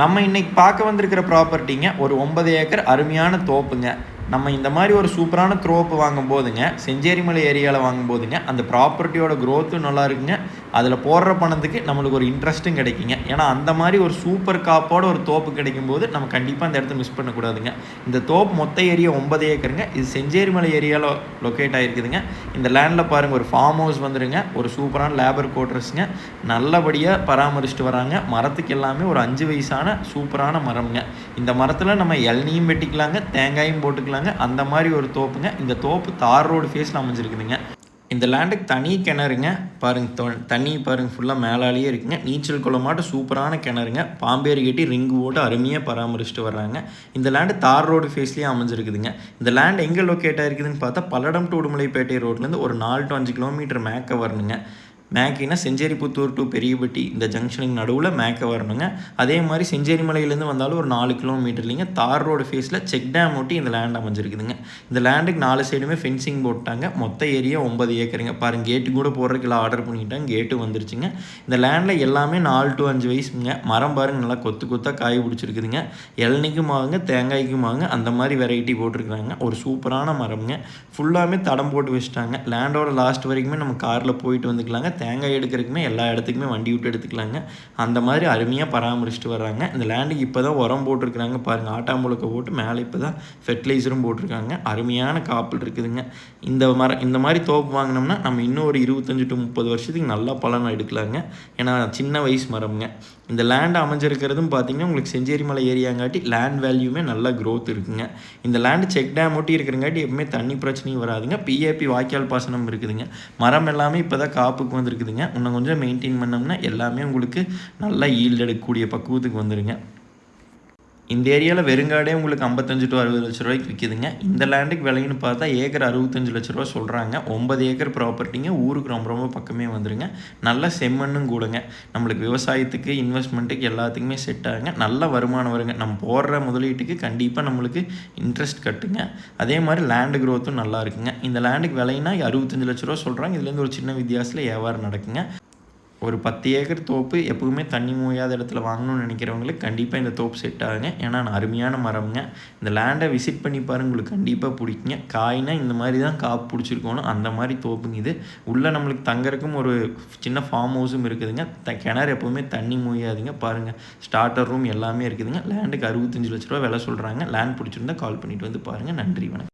நம்ம இன்னைக்கு பார்க்க வந்திருக்கிற ப்ராப்பர்ட்டிங்க ஒரு ஒன்பது ஏக்கர் அருமையான தோப்புங்க. நம்ம இந்த மாதிரி ஒரு சூப்பரான த்ரோப்பு வாங்கும் போதுங்க செஞ்சேரிமலை ஏரியாவில் வாங்கும் போதுங்க அந்த ப்ராப்பர்ட்டியோட க்ரோத்தும் நல்லா இருக்குங்க. அதில் போடுற பணத்துக்கு நம்மளுக்கு ஒரு இன்ட்ரெஸ்ட்டும் கிடைக்குங்க. ஏன்னா அந்த மாதிரி ஒரு சூப்பர் காப்போட ஒரு தோப்பு கிடைக்கும் போது நம்ம கண்டிப்பாக அந்த இடத்த மிஸ் பண்ணக்கூடாதுங்க. இந்த தோப்பு மொத்த ஏரியா ஒன்பது ஏக்கருங்க. இது செஞ்சேரிமலை ஏரியாவில் லொக்கேட் ஆகிருக்குதுங்க இந்த லேண்டில் பாருங்கள் ஒரு ஃபார்ம் ஹவுஸ் வந்துருங்க. ஒரு சூப்பரான லேபர் கோட்ரஸுங்க நல்லபடியாக பராமரிச்சுட்டு வராங்க. மரத்துக்கு எல்லாமே ஒரு அஞ்சு வயசான சூப்பரான மரம்ங்க. இந்த மரத்தில் நம்ம இளநியும் வெட்டிக்கலாங்க தேங்காயும் போட்டுக்கலாங்க. அந்த மாதிரி ஒரு தோப்புங்க. இந்த தோப்பு தார் ரோடு ஃபேஸில் அமைஞ்சிருக்குதுங்க. இந்த லேண்டுக்கு தனி கிணறுங்க. பாருங்க தொ- தண்ணி பாருங்க ஃபுல்லாக மேலாலேயே இருக்குங்க. நீச்சல் குளமாட்டம் சூப்பரான கிணறுங்க. பாம்பேரி கட்டி ரிங்கு போட்டு அருமையாக பராமரிச்சுட்டு வர்றாங்க. இந்த லேண்டு தார் ரோடு ஃபேஸ்லேயே அமைஞ்சிருக்குதுங்க. இந்த லேண்ட் எங்கே லொக்கேட் ஆயிருக்குதுன்னு பார்த்தா பல்லடம் டு உடுமலைப்பேட்டை ரோட்லேருந்து ஒரு நாலு டு அஞ்சு கிலோமீட்டர் மேக்க வரணுங்க. மேக்கினா செஞ்சேரிபுத்தூர் டு பெரியபட்டி இந்த ஜங்ஷனுக்கு நடுவில் மேக்கை வரணுங்க. அதே மாதிரி செஞ்சேரி மலையிலேருந்து வந்தாலும் ஒரு நாலு கிலோமீட்டர்லிங்க தார் ரோடு ஃபேஸில் செக் டேம் ஒட்டி இந்த லேண்ட் அமைஞ்சிருக்குதுங்க. இந்த லேண்டுக்கு நாலு சைடுமே ஃபென்சிங் போட்டாங்க. மொத்த ஏரியா ஒன்பது ஏக்கருங்க. பாருங்க கேட்டு கூட போடுறதுக்கு ஆர்டர் பண்ணிட்டாங்க. கேட்டு வந்துருச்சுங்க. இந்த லேண்டில் எல்லாமே நாலு டு அஞ்சு வயசுங்க. மரம் பாருங்க நல்லா கொத்து கொத்தாக காய் பிடிச்சிருக்குதுங்க. இளநிக்கும் ஆகுங்க தேங்காய்க்கும் ஆகுங்க அந்த மாதிரி வெரைட்டி போட்டிருக்கிறாங்க. ஒரு சூப்பரான மரம்ங்க. ஃபுல்லாமே தடம் போட்டு வச்சுட்டாங்க. லேண்டோட லாஸ்ட் வரைக்குமே நம்ம காரில் போயிட்டு வந்துக்கலாங்க. தேங்காய் எடுக்கிறதுக்குமே எல்லா இடத்துக்குமே வண்டி விட்டு எடுத்துக்கலாங்க. அந்த மாதிரி அருமையாக பராமரிச்சுட்டு வர்றாங்க. இந்த லேண்டுக்கு இப்போ தான் உரம் போட்டிருக்கிறாங்க பாருங்கள் ஆட்டாம்புழுக்கை போட்டு மேலே இப்போ தான் ஃபெர்டிலைசரும் போட்டிருக்காங்க. அருமையான காப்பல் இருக்குதுங்க. இந்த மரம் இந்த மாதிரி தோப்பு வாங்கினோம்னா நம்ம இன்னும் ஒரு இருபத்தஞ்சி டு முப்பது வருஷத்துக்கு நல்லா பலன் எடுக்கலாங்க. ஏன்னா சின்ன வயசு மரம்ங்க. இந்த லேண்ட் அமைஞ்சிருக்கிறதும் பார்த்தீங்கன்னா உங்களுக்கு செஞ்சேரி மலை ஏரியாங்காட்டி லேண்ட் வேல்யூமே நல்லா க்ரோத் இருக்குங்க. இந்த லேண்டு செக் டேம் ஒட்டி இருக்கிறங்காட்டி எப்பவுமே தண்ணி பிரச்சனையும் வராதுங்க. பிஏபி வாய்க்கால் பாசனம் இருக்குதுங்க. மரம் எல்லாமே இப்போ தான் காப்புக்கு வந்து வந்திருக்குதுங்க. இன்னும் கொஞ்சம் மெயின்டைன் பண்ணோம்னா எல்லாமே உங்களுக்கு நல்லா ஈல்டு எடுக்கக்கூடிய பக்குவத்துக்கு வந்துடுங்க இந்த ஏரியாவில் வெறுங்காடே உங்களுக்கு ஐம்பத்தஞ்சு டு அறுபது லட்ச ரூபாய்க்கு விற்கிதுங்க இந்த லேண்டுக்கு விலைன்னு பார்த்தா ஏக்கர் அறுபத்தஞ்சு லட்ச ரூபா சொல்கிறாங்க ஒன்பது ஏக்கர் ப்ராப்பர்ட்டிங்க ஊருக்கு ரொம்ப ரொம்ப பக்கமே வந்துருங்க. நல்ல செம்மண்ணும் கூடங்க. நம்மளுக்கு விவசாயத்துக்கு இன்வெஸ்ட்மெண்ட்டுக்கு எல்லாத்துக்குமே செட் ஆகுங்க. நல்ல வருமானம் வருங்க. நம்ம போடுற முதலீட்டுக்கு கண்டிப்பாக நம்மளுக்கு இன்ட்ரெஸ்ட் கட்டுங்க. அதே மாதிரி லேண்டு க்ரோத்தும் நல்லா இருக்குங்க. இந்த லேண்டுக்கு விலைன்னா அறுபத்தஞ்சு லட்ச ரூபா சொல்கிறாங்க இதுலேருந்து ஒரு சின்ன வித்தியாசத்தில் வியாபாரம் நடக்குங்க. ஒரு பத்து ஏக்கர் தோப்பு எப்பவுமே தண்ணி மூயாத இடத்துல வாங்கணும்னு நினைக்கிறவங்களுக்கு கண்டிப்பாக இந்த தோப்பு செட் ஆகுங்க. ஏன்னா அருமையான மரம்ங்க. இந்த லேண்டை விசிட் பண்ணி பாருங்க. உங்களுக்கு கண்டிப்பாக பிடிக்குங்க. காய்னா இந்த மாதிரி தான் காப்பு பிடிச்சிருக்கணும். அந்த மாதிரி தோப்புங்க இது. உள்ளே நம்மளுக்கு தங்கறக்கும் ஒரு சின்ன ஃபார்ம் ஹவுஸும் இருக்குதுங்க. த கிணறு எப்போவுமே தண்ணி மூயாதுங்க பாருங்கள் ஸ்டார்டர் ரூம் எல்லாமே இருக்குதுங்க. லேண்டுக்கு அறுபத்தஞ்சு லட்ச ரூபா விலை சொல்கிறாங்க லேண்ட் பிடிச்சிருந்தா கால் பண்ணிட்டு வந்து பாருங்கள் நன்றி வணக்கம்.